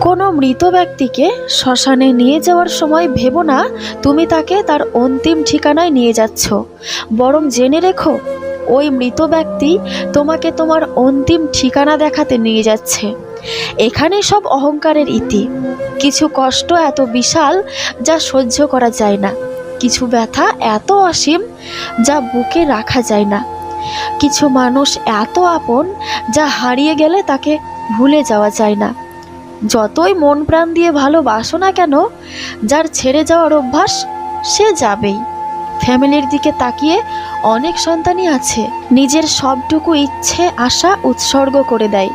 কোনো মৃত ব্যক্তিকে শ্মশানে নিয়ে যাওয়ার সময় ভেবো না, তুমি তাকে তার অন্তিম ঠিকানায় নিয়ে যাচ্ছ। বরং জেনে রেখো, ওই মৃত ব্যক্তি তোমাকে তোমার অন্তিম ঠিকানা দেখাতে নিয়ে যাচ্ছে। এখানে সব অহংকারের ইতি। কিছু কষ্ট এত বিশাল যা সহ্য করা যায় না। কিছু ব্যথা এত অসীম যা বুকে রাখা যায় না। কিছু মানুষ এত আপন যা হারিয়ে গেলে তাকে ভুলে যাওয়া যায় না। যতই মন প্রাণ দিয়ে ভালোবাসো না কেন, যার ছেড়ে যাওয়ার অভ্যাস, সে যাবেই। ফ্যামিলির দিকে তাকিয়ে অনেক সন্তানই আছে, নিজের সবটুকু ইচ্ছে, আশা উৎসর্গ করে দেয়।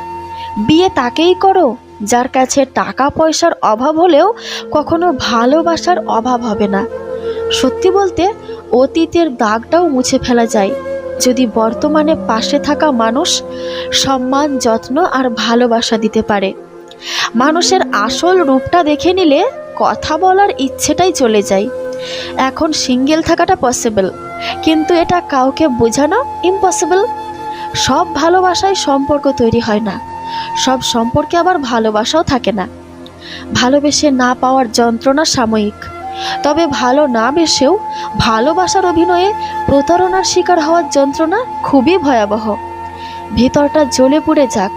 বিয়ে তাকেই করো, যার কাছে টাকা পয়সার অভাব হলেও কখনো ভালোবাসার অভাব হবে না। সত্যি বলতে, অতীতের দাগটাও মুছে ফেলা যায়। যদি বর্তমানে পাশে থাকা মানুষ সম্মান, যত্ন আর ভালোবাসা দিতে পারে। মানুষের আসল রূপটা দেখে নিলে কথা বলার ইচ্ছেটাই চলে যায়। এখন সিঙ্গেল থাকাটা পসিবল কিন্তু এটা কাউকে বোঝানো ইম্পসিবল সব ভালোবাসায় সম্পর্ক তৈরি হয় না, সব সম্পর্কে আবার ভালোবাসাও থাকে না। ভালোবেসে না পাওয়ার যন্ত্রণা সাময়িক, তবে ভালো না বেসেও ভালোবাসার অভিনয়ে প্রতারণার শিকার হওয়ার যন্ত্রণা খুবই ভয়াবহ। ভিতরটা জ্বলে পুড়ে যাক,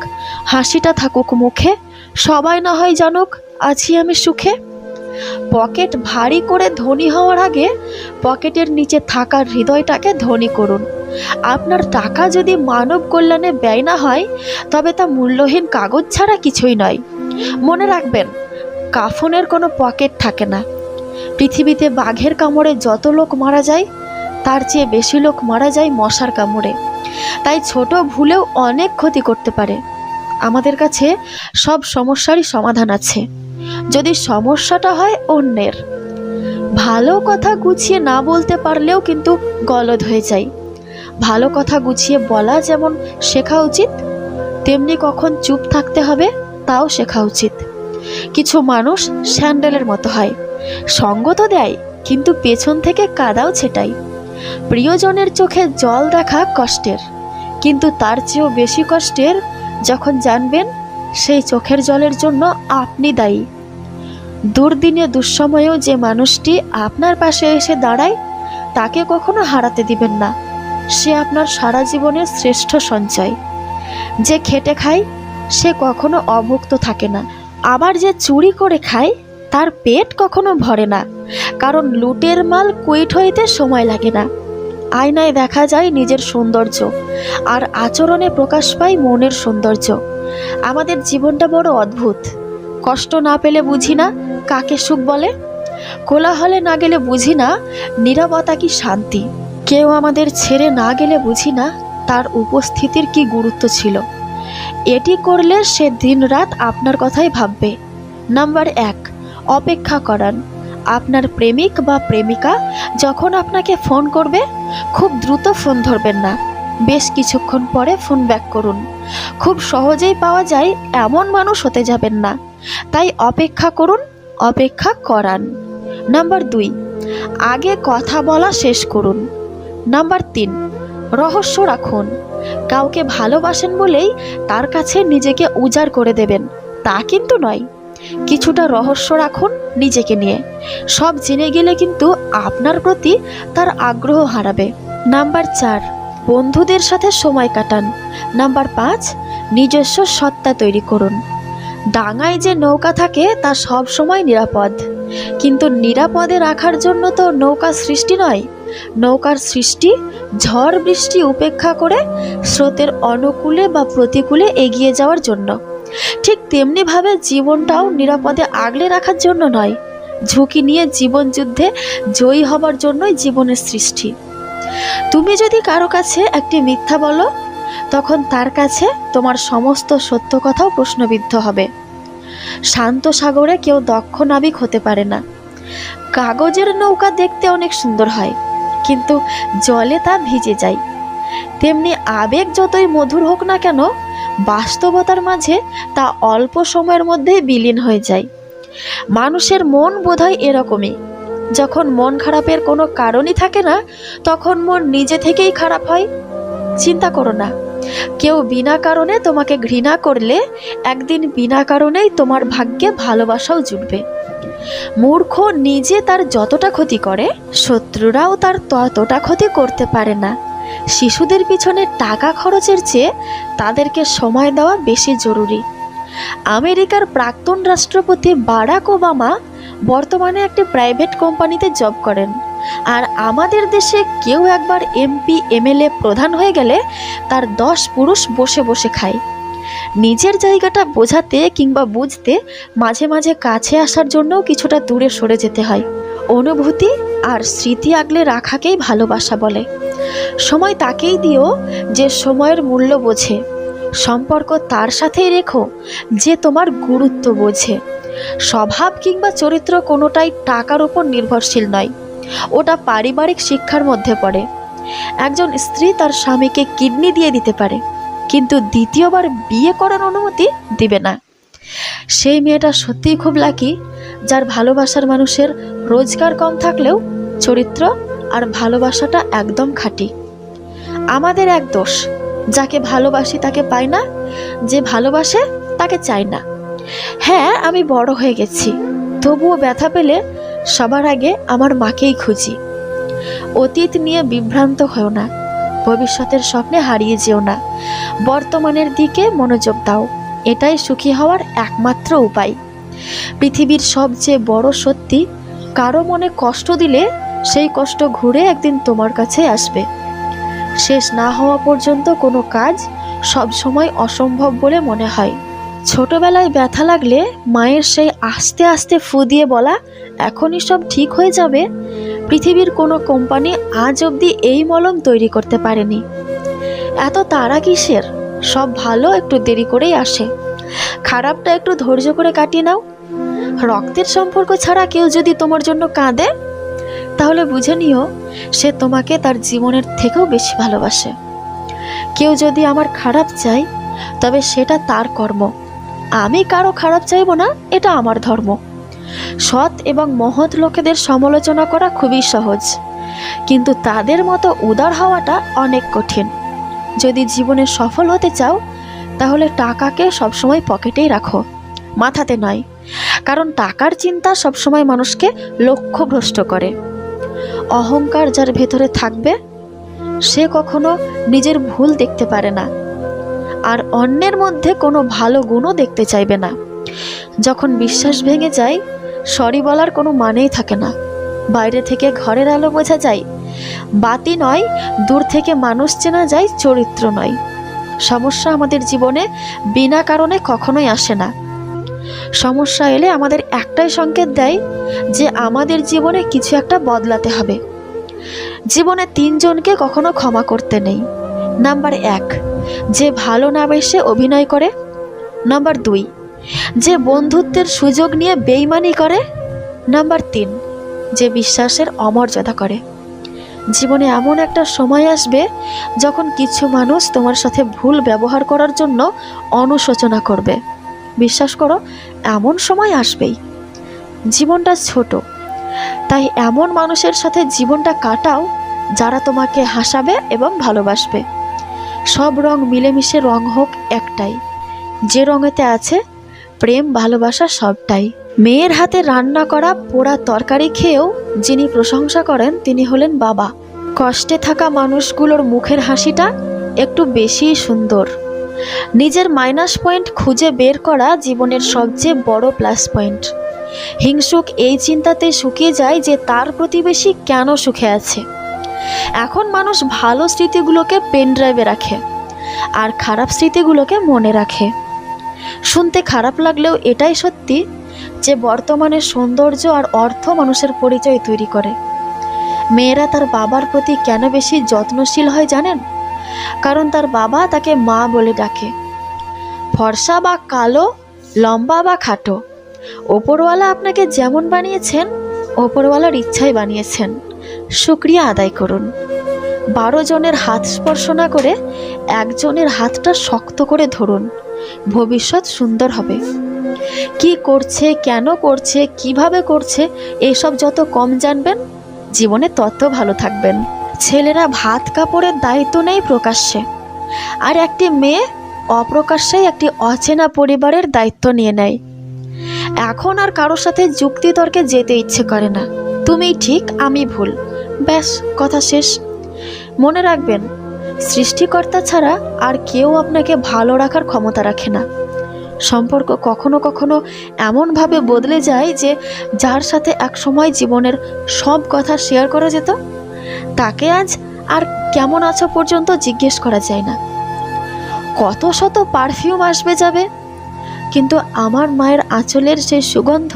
হাসিটা থাকুক মুখে সবাই না হয় জানুক, আছি আমি সুখে। পকেট ভারী করে ধনী হওয়ার আগে পকেটের নিচে থাকা হৃদয়টাকে ধনী করুন। আপনার টাকা যদি মানব কল্যাণে ব্যয় না হয়, তবে তা মূল্যহীন কাগজ ছাড়া কিছুই নয়। মনে রাখবেন, কাফনের কোনো পকেট থাকে না। পৃথিবীতে বাঘের কামড়ে যত লোক মারা যায়, তার চেয়ে বেশি লোক মারা যায় মশার কামড়ে। তাই ছোট ভুলেও অনেক ক্ষতি করতে পারে। আমাদের কাছে সব সমস্যারই সমাধান আছে। যদি সমস্যাটা হয় অন্যের। ভালো কথা গুছিয়ে না বলতে পারলেও কিন্তু গলদ হয়ে যায় ভালো কথা গুছিয়ে বলা যেমন শেখা উচিত, তেমনি কখন চুপ থাকতে হবে তাও শেখা উচিত। কিছু মানুষ স্যান্ডেলের মতো হয়। সঙ্গ তো দেয়, কিন্তু পেছন থেকে কাদাও ছেটাই প্রিয়জনের চোখে জল দেখা কষ্টের, কিন্তু তার চেয়েও বেশি কষ্টের যখন জানবেন, সেই চোখের জলের জন্য আপনি দায়ী। দুর্দিনে, দুঃসময়েও যে মানুষটি আপনার পাশে এসে দাঁড়ায়, তাকে কখনো হারাতে দিবেন না। সে আপনার সারা জীবনের শ্রেষ্ঠ সঞ্চয়। যে খেটে খায়, সে কখনো অভুক্ত থাকে না। আবার যে চুরি করে খায়, তার পেট কখনো ভরে না। কারণ লুটের মাল কুইট হইতে সময় লাগে না। আয়নায় দেখা যায় নিজের সৌন্দর্য, আর আচরণে প্রকাশ পায় মনের সৌন্দর্য। আমাদের জীবনটা বড় অদ্ভুত। কষ্ট না পেলে বুঝি না কাকে সুখ বলে? কোলাহলে না গেলে বুঝি না নিরবতা কি শান্তি? কেউ আমাদের ছেড়ে না গেলে বুঝি না তার উপস্থিতির কি গুরুত্ব ছিল? এটি করলে সে দিনরাত আপনার কথাই ভাববে। নাম্বার এক, অপেক্ষা করান। আপনার প্রেমিক বা প্রেমিকা যখন আপনাকে ফোন করবে, খুব দ্রুত ফোন ধরবেন না। বেশ কিছুক্ষণ পরে ফোন ব্যাক করুন। খুব সহজেই পাওয়া যায়, এমন মানুষ হতে যাবেন না। তাই অপেক্ষা করুন, অপেক্ষা করান। নাম্বার দুই, আগে কথা বলা শেষ করুন। নাম্বার তিন, রহস্য রাখুন। কাউকে ভালোবাসেন বলেই তার কাছে নিজেকে উজাড় করে দেবেন। তা কিন্তু নয়। কিছুটা রহস্য রাখুন নিজেকে নিয়ে। সব জেনে গেলে কিন্তু আপনার প্রতি তার আগ্রহ হারাবে। নাম্বার চার, বন্ধুদের সাথে সময় কাটান। নাম্বার পাঁচ, নিজস্ব সত্তা তৈরি করুন। ডাঙায় যে নৌকা থাকে তা সব সময় নিরাপদ। কিন্তু নিরাপদে রাখার জন্য তো নৌকা সৃষ্টি নয়। নৌকার সৃষ্টি, ঝড় বৃষ্টি উপেক্ষা করে স্রোতের অনুকূলে বা প্রতিকূলে এগিয়ে যাওয়ার জন্য। ঠিক তেমনিভাবে জীবনটাও নিরাপদে আগলে রাখার জন্য নয়। ঝুঁকি নিয়ে জীবন যুদ্ধে জয়ী হবার জন্যই জীবনের সৃষ্টি। তুমি যদি কারও কাছে একটি মিথ্যা বলো, তখন তার কাছে তোমার সমস্ত সত্য কথাও প্রশ্নবিদ্ধ হবে। শান্ত সাগরে কেউ দক্ষ নাবিক হতে পারে না। কাগজের নৌকা দেখতে অনেক সুন্দর হয়, কিন্তু জলে তা ভিজে যায়। তেমনি আবেগ যতই মধুর হোক না কেন বাস্তবতার মাঝে তা অল্প সময়ের মধ্যেই বিলীন হয়ে যায়। মানুষের মন বোধহয় এরকমই। যখন মন খারাপের কোনো কারণই থাকে না, তখন মন নিজে থেকেই খারাপ হয়। চিন্তা করো না। কেউ বিনা কারণে তোমাকে ঘৃণা করলে, একদিন বিনা কারণেই তোমার ভাগ্যে ভালোবাসাও জুটবে। মূর্খ নিজে তার যতটা ক্ষতি করে, শত্রুরাও তার ততটা ক্ষতি করতে পারে না। শিশুদের পিছনে টাকা খরচের চেয়ে তাদেরকে সময় দেওয়া বেশি জরুরি। আমেরিকার প্রাক্তন রাষ্ট্রপতি বারাক ওবামা বর্তমানে একটি প্রাইভেট কোম্পানিতে জব করেন। আর আমাদের দেশে কেউ একবার এমপি, এমএলএ প্রধান হয়ে গেলে তার দশ পুরুষ বসে বসে খায়। নিজের জায়গাটা বোঝাতে কিংবা বুঝতে মাঝে মাঝে কাছে আসার জন্যও কিছুটা দূরে সরে যেতে হয়। অনুভূতি আর স্মৃতি আগলে রাখাকেই ভালোবাসা বলে। সময় তাকেই দিও যে সময়ের মূল্য বোঝে। সম্পর্ক তার সাথেই রেখো যে তোমার গুরুত্ব বোঝে। স্বভাব কিংবা চরিত্র কোনোটাই টাকার উপর নির্ভরশীল নয়। ওটা পারিবারিক শিক্ষার মধ্যে পড়ে। একজন স্ত্রী তার স্বামীকে কিডনি দিয়ে দিতে পারে, কিন্তু দ্বিতীয়বার বিয়ে করার অনুমতি দিবে না। সেই মেয়েটা সত্যিই খুব লাকি যার ভালোবাসার মানুষের রোজগার কম থাকলেও চরিত্র আর ভালোবাসাটা একদম খাঁটি। আমাদের এক দোষ। যাকে ভালোবাসি তাকে পাই না, যে ভালোবাসে তাকে চাই না। হ্যাঁ আমি বড় হয়ে গেছি। তবুও ব্যথা পেলে সবার আগে আমার মাকেই খুঁজি। অতীত নিয়ে বিভ্রান্ত হও না। ভবিষ্যতের স্বপ্নে হারিয়ে যেও না। বর্তমানের দিকে মনোযোগ দাও। এটাই সুখী হওয়ার একমাত্র উপায়। পৃথিবীর সবচেয়ে বড় সত্যি, কারও মনে কষ্ট দিলে সেই কষ্ট ঘুরে একদিন তোমার কাছে আসবে। শেষ না হওয়া পর্যন্ত কোনো কাজ সব সময় অসম্ভব বলে মনে হয়। ছোটবেলায় ব্যথা লাগলে মায়ের সেই আস্তে আস্তে ফু দিয়ে বলা, এখনই সব ঠিক হয়ে যাবে। পৃথিবীর কোনো কোম্পানি আজ অবধি এই মলম তৈরি করতে পারেনি। এত তারা কিসের? সব ভালো, একটু দেরি করেই আসে। খারাপটা একটু ধৈর্য করে কাটিয়ে নাও। রক্তের সম্পর্ক ছাড়া কেউ যদি তোমার জন্য কাঁদে তাহলে বুঝে নিও, সে তোমাকে তার জীবনের থেকেও বেশি ভালোবাসে। কেউ যদি আমার খারাপ চাই তবে সেটা তার কর্ম। আমি কারও খারাপ চাইব না, এটা আমার ধর্ম। সৎ এবং মহৎ লোকেদের সমালোচনা করা খুবই সহজ। কিন্তু তাদের মতো উদার হওয়াটা অনেক কঠিন। যদি জীবনে সফল হতে চাও, তাহলে টাকাকে সবসময় পকেটেই রাখো। মাথাতে নয়। কারণ টাকার চিন্তা সবসময় মানুষকে লক্ষ্যভ্রষ্ট করে। অহংকার যার ভেতরে থাকবে, সে কখনো নিজের ভুল দেখতে পারে না। আর অন্যের মধ্যে কোনো ভালো গুণও দেখতে চাইবে না। যখন বিশ্বাস ভেঙে যায়, সরি বলার কোনো মানেই থাকে না। বাইরে থেকে ঘরের আলো বোঝা যায়, বাতি নয়, দূর থেকে মানুষ চেনা যায়, চরিত্র নয়। সমস্যা আমাদের জীবনে বিনা কারণে কখনোই আসে না। সমস্যা এলে আমাদের একটাই সংকেত দেয় যে আমাদের জীবনে কিছু একটা বদলাতে হবে। জীবনে তিনজনকে কখনো ক্ষমা করতে নেই। নাম্বার এক, যে ভালো না বেসে অভিনয় করে। নাম্বার দুই, যে বন্ধুত্বের সুযোগ নিয়ে বেইমানি করে। নাম্বার তিন, যে বিশ্বাসের অমর্যাদা করে। জীবনে এমন একটা সময় আসবে যখন কিছু মানুষ তোমার সাথে ভুল ব্যবহার করার জন্য অনুশোচনা করবে। বিশ্বাস করো এমন সময় আসবেই। জীবনটা ছোট। তাই এমন মানুষের সাথে জীবনটা কাটাও যারা তোমাকে হাসাবে এবং ভালোবাসবে। সব রং মিলেমিশে রং হোক একটাই। যে রঙেতে আছে, প্রেম, ভালোবাসা সবটাই। মেয়ের হাতে রান্না করা পোড়া তরকারি খেয়েও যিনি প্রশংসা করেন, তিনি হলেন বাবা। কষ্টে থাকা মানুষগুলোর মুখের হাসিটা একটু বেশিই সুন্দর। নিজের মাইনাস পয়েন্ট খুঁজে বের করা জীবনের সবচেয়ে বড় প্লাস পয়েন্ট হিংসুক এই চিন্তাতে শুকিয়ে যায় যে তার প্রতিবেশী কেন সুখে আছে? এখন মানুষ ভালো স্মৃতিগুলোকে পেন ড্রাইভে রাখে আর খারাপ স্মৃতিগুলোকে মনে রাখে। শুনতে খারাপ লাগলেও এটাই সত্যি যে বর্তমানে সৌন্দর্য আর অর্থ মানুষের পরিচয় তৈরি করে। মেয়েরা তার বাবার প্রতি কেন বেশি যত্নশীল হয় জানেন? কারণ তার বাবা তাকে মা বলে ডাকে। ফর্সা বা কালো, লম্বা বা খাটো। ওপরওয়ালা আপনাকে যেমন বানিয়েছেন, ওপরওয়ালার ইচ্ছাই বানিয়েছেন। শুক্রিয়া আদায় করুন। বারো জনের হাত স্পর্শ না করে একজনের হাতটা শক্ত করে ধরুন। ভবিষ্যৎ সুন্দর হবে। কি করছে, কেন করছে, কীভাবে করছে, এসব যত কম জানবেন, জীবনে তত ভালো থাকবেন। ছেলেরা ভাত কাপড়ের দায়িত্ব নেই প্রকাশ্যে। আর একটি মেয়ে অপ্রকাশ্যেই একটি অচেনা পরিবারের দায়িত্ব নিয়ে নেয়। এখন আর কারোর সাথে যুক্তিতর্কে যেতে ইচ্ছে করে না। তুমি ঠিক, আমি ভুল। ব্যাস, কথা শেষ। মনে রাখবেন, সৃষ্টিকর্তা ছাড়া আর কেউ আপনাকে ভালো রাখার ক্ষমতা রাখে না। সম্পর্ক কখনো কখনো এমনভাবে বদলে যায় যে যার সাথে একসময় জীবনের সব কথা শেয়ার করা যেত। তাকে আজ আর কেমন আছো পর্যন্ত জিজ্ঞেস করা যায় না। কত শত পারফিউম আসবে যাবে, কিন্তু আমার মায়ের আঁচলের সেই সুগন্ধ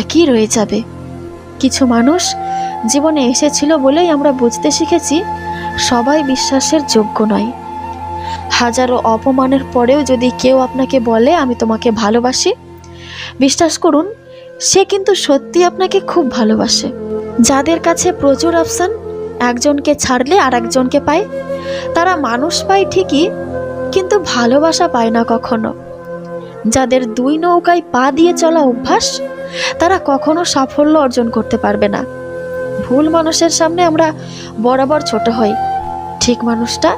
একই রয়ে যাবে। কিছু মানুষ জীবনে এসেছিল বলেই আমরা বুঝতে শিখেছি, সবাই বিশ্বাসের যোগ্য নয়। হাজারো অপমানের পরেও যদি কেউ আপনাকে বলে, আমি তোমাকে ভালোবাসি, বিশ্বাস করুন, সে কিন্তু সত্যি আপনাকে খুব ভালোবাসে। যাদের কাছে প্রচুর অপশান একজনকে ছাড়লে আর একজনকে পায়। তারা মানুষ পায় ঠিকই, কিন্তু ভালোবাসা পায় না কখনো। যাদের দুই নৌকায় পা দিয়ে চলা অভ্যাস, তারা কখনো সাফল্য অর্জন করতে পারবে না। ভুল মানুষের সামনে আমরা বরাবর ছোট হই। ঠিক মানুষটা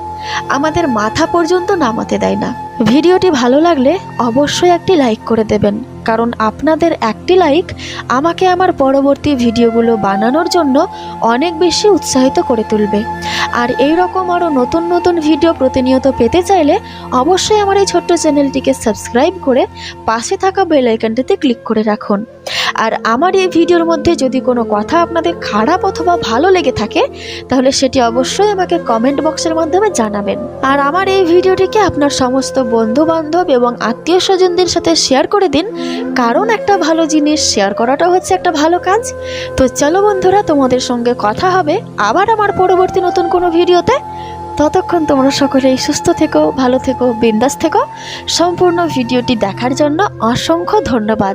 আমাদের মাথা পর্যন্ত নামাতে দেয় না। ভিডিওটি ভালো লাগলে অবশ্যই একটি লাইক করে দেবেন। কারণ আপনাদের একটি লাইক আমাকে আমার পরবর্তী ভিডিওগুলো বানানোর জন্য অনেক বেশি উৎসাহিত করে তুলবে। আর এই রকম আরও নতুন নতুন ভিডিও প্রতিনিয়ত পেতে চাইলে অবশ্যই আমার এই ছোট্ট চ্যানেলটিকে সাবস্ক্রাইব করে পাশে থাকা বেল আইকনটিতে ক্লিক করে রাখুন। আর আমার এই ভিডিওর মধ্যে যদি কোনো কথা আপনাদের খারাপ অথবা ভালো লেগে থাকে, তাহলে সেটি অবশ্যই আমাকে কমেন্ট বক্সের মাধ্যমে জানাবেন। আর আমার এই ভিডিওটিকে আপনার সমস্ত বন্ধু বান্ধব এবং আত্মীয় স্বজনদের সাথে শেয়ার করে দিন। কারণ একটা ভালো জিনিস শেয়ার করাটা হচ্ছে একটা ভালো কাজ। তো চলো বন্ধুরা, তোমাদের সঙ্গে কথা হবে আবার আমার পরবর্তী নতুন কোনো ভিডিওতে। ততক্ষণ তোমরা সকলেই সুস্থ থেকো, ভালো থেকো, বিন্দাস থেকো। সম্পূর্ণ ভিডিওটি দেখার জন্য অসংখ্য ধন্যবাদ।